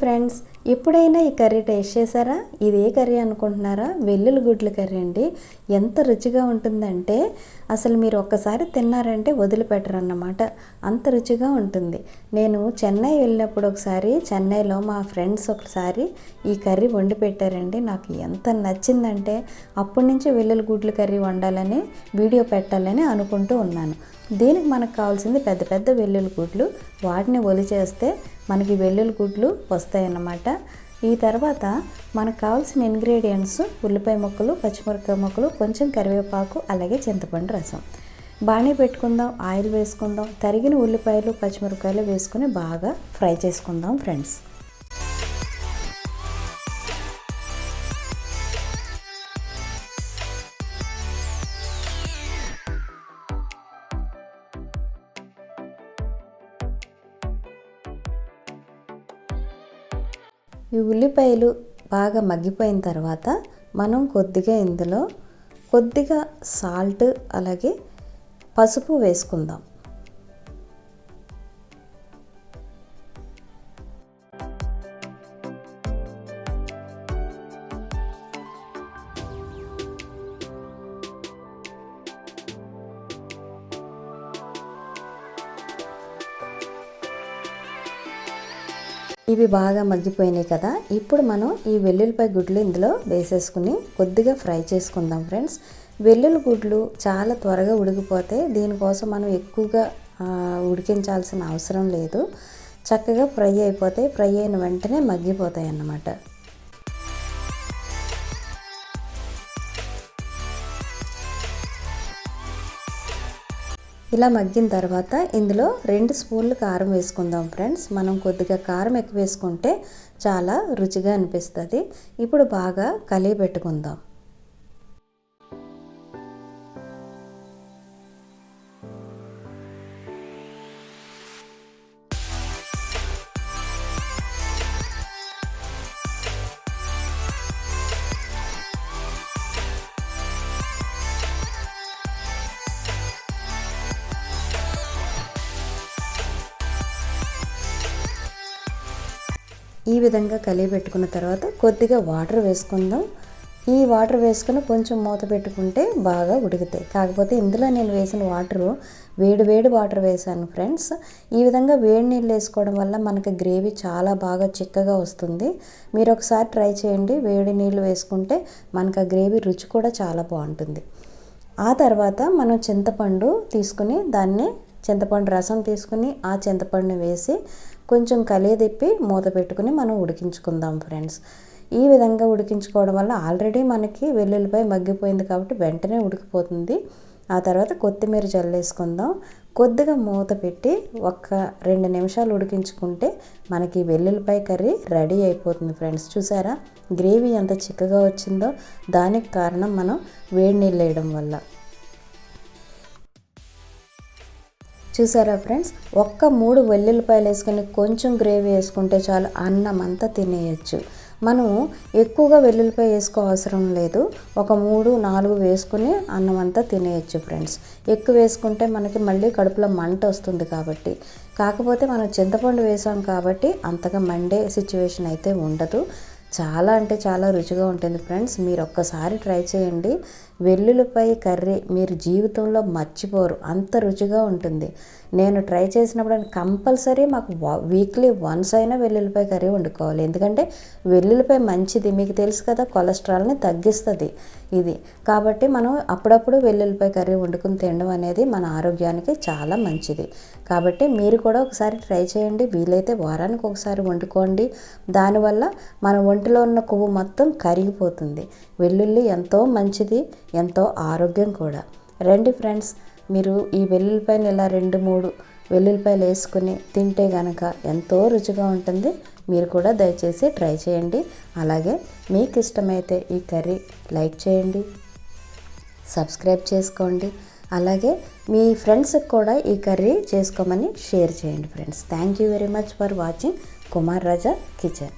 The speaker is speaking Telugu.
ఫ్రెండ్స్ ఎప్పుడైనా ఈ కర్రీ టేస్ట్ చేశారా? ఇది ఏ కర్రీ అనుకుంటున్నారా? వెల్లుల్లి గుడ్ల కర్రీ అండి. ఎంత రుచిగా ఉంటుందంటే అసలు మీరు ఒక్కసారి తిన్నారంటే వదిలిపెట్టరన్నమాట. అంత రుచిగా ఉంటుంది. నేను చెన్నై వెళ్ళినప్పుడు ఒకసారి చెన్నైలో మా ఫ్రెండ్స్ ఒకసారి ఈ కర్రీ వండి పెట్టారండి. నాకు ఎంత నచ్చిందంటే అప్పటి నుంచి వెల్లుల్లి గుడ్ల కర్రీ వండాలని వీడియో పెట్టాలని అనుకుంటూ ఉన్నాను. దీనికి మనకు కావాల్సింది పెద్ద పెద్ద వెల్లుల్లి గుడ్లు వాటిని ఒలి చేస్తే మనకి వెల్లుల్లి గుడ్లు వస్తాయన్నమాట. ఈ తర్వాత మనకు కావాల్సిన ఇంగ్రీడియంట్స్ ఉల్లిపాయ ముక్కలు పచ్చిమిరపకాయ ముక్కలు కొంచెం కరివేపాకు అలాగే చింతపండు రసం. బాగానే పెట్టుకుందాం ఆయిల్ వేసుకుందాం తరిగిన ఉల్లిపాయలు పచ్చిమిరపకాయలు వేసుకుని బాగా ఫ్రై చేసుకుందాం ఫ్రెండ్స్ ఈ ఉల్లిపాయలు బాగా మగ్గిపోయిన తర్వాత మనం కొద్దిగా ఇందులో కొద్దిగా సాల్ట్ అలాగే పసుపు వేసుకుందాం. ఇవి బాగా మగ్గిపోయినాయి కదా ఇప్పుడు మనం ఈ వెల్లుల్లిపాయ గుడ్లు ఇందులో వేసేసుకుని కొద్దిగా ఫ్రై చేసుకుందాం ఫ్రెండ్స్. వెల్లుల్లి గుడ్లు చాలా త్వరగా ఉడికిపోతే దీనికోసం మనం ఎక్కువగా ఉడికించాల్సిన అవసరం లేదు. చక్కగా ఫ్రై అయిపోతాయి ఫ్రై అయిన వెంటనే మగ్గిపోతాయి అన్నమాట ఇలా మగ్గిన తర్వాత ఇందులో రెండు స్పూన్లు కారం వేసుకుందాం ఫ్రెండ్స్. మనం కొద్దిగా కారం ఎక్కువ వేసుకుంటే చాలా రుచిగా అనిపిస్తుంది. ఇప్పుడు బాగా కలిగి పెట్టుకుందాం ఈ విధంగా కలిగి పెట్టుకున్న తర్వాత కొద్దిగా వాటర్ వేసుకుందాం. ఈ వాటర్ వేసుకుని కొంచెం మూత పెట్టుకుంటే బాగా ఉడుకుతాయి. కాకపోతే ఇందులో నేను వేసిన వాటరు వేడి వేడి వాటర్ వేసాను ఫ్రెండ్స్. ఈ విధంగా వేడి నీళ్ళు వేసుకోవడం వల్ల మనకి గ్రేవీ చాలా బాగా చిక్కగా వస్తుంది. మీరు ఒకసారి ట్రై చేయండి. వేడి నీళ్ళు వేసుకుంటే మనకు ఆ గ్రేవీ రుచి కూడా చాలా బాగుంటుంది. ఆ తర్వాత మనం చింతపండు తీసుకుని దాన్ని చింతపండు రసం తీసుకుని ఆ చింతపండుని వేసి కొంచెం కలియదిప్పి మూత పెట్టుకుని మనం ఉడికించుకుందాం ఫ్రెండ్స్. ఈ విధంగా ఉడికించుకోవడం వల్ల ఆల్రెడీ మనకి వెల్లుల్లిపాయ మగ్గిపోయింది కాబట్టి వెంటనే ఉడికిపోతుంది. ఆ తర్వాత కొత్తిమీర జల్లేసుకుందాం కొద్దిగా మూత పెట్టి ఒక్క రెండు నిమిషాలు ఉడికించుకుంటే మనకి వెల్లుల్లిపాయ కర్రీ రెడీ అయిపోతుంది ఫ్రెండ్స్. చూసారా? గ్రేవీ ఎంత చిక్కగా వచ్చిందో దానికి కారణం మనం వేడి నీళ్ళు వేయడం వల్ల. చూసారా ఫ్రెండ్స్? ఒక్క మూడు వెల్లుల్లిపాయలు వేసుకొని కొంచెం గ్రేవీ వేసుకుంటే చాలు అన్నం అంతా తినేయచ్చు. మనం ఎక్కువగా వెల్లుల్లిపాయ వేసుకో అవసరం లేదు. ఒక మూడు నాలుగు వేసుకుని అన్నం అంతా తినేయచ్చు ఫ్రెండ్స్. ఎక్కువ వేసుకుంటే మనకి మళ్ళీ కడుపులో మంట వస్తుంది కాబట్టి. కాకపోతే మనం చింతపండు వేసాం కాబట్టి అంతగా మండే సిచ్యువేషన్ అయితే ఉండదు. చాలా అంటే చాలా రుచిగా ఉంటుంది ఫ్రెండ్స్. మీరు ఒక్కసారి ట్రై చేయండి. వెల్లుల్లిపాయ కర్రీ మీరు జీవితంలో మర్చిపోరు. అంత రుచిగా ఉంటుంది. నేను ట్రై చేసినప్పుడు కంపల్సరీ మాకు వీక్లీ వన్స్ అయినా వెల్లుల్లిపాయ కర్రీ వండుకోవాలి. ఎందుకంటే వెల్లుల్లిపాయ మంచిది. మీకు తెలుసు కదా కొలెస్ట్రాల్ని తగ్గిస్తుంది. ఇది. కాబట్టి మనం అప్పుడప్పుడు వెల్లుల్లిపాయ కర్రీ వండుకుని తినడం అనేది మన ఆరోగ్యానికి చాలా మంచిది. కాబట్టి మీరు కూడా ఒకసారి ట్రై చేయండి. వీలైతే వారానికి ఒకసారి వండుకోండి. దానివల్ల మన ఒంటిలో ఉన్న కొవ్వు మొత్తం కరిగిపోతుంది. వెల్లుల్లి ఎంతో మంచిది ఎంతో ఆరోగ్యం కూడా. రండి ఫ్రెండ్స్ మీరు ఈ వెల్లుల్లిపాయలు ఇలా రెండు మూడు వెల్లుల్లిపాయలు వేసుకుని తింటే కనుక ఎంతో రుచిగా ఉంటుంది. మీరు కూడా దయచేసి ట్రై చేయండి. అలాగే మీకు ఇష్టమైతే ఈ కర్రీ లైక్ చేయండి సబ్స్క్రైబ్ చేసుకోండి. అలాగే మీ ఫ్రెండ్స్కి కూడా ఈ కర్రీ చేసుకోమని షేర్ చేయండి friends. Thank you very much for watching Kumar Raja kitchen.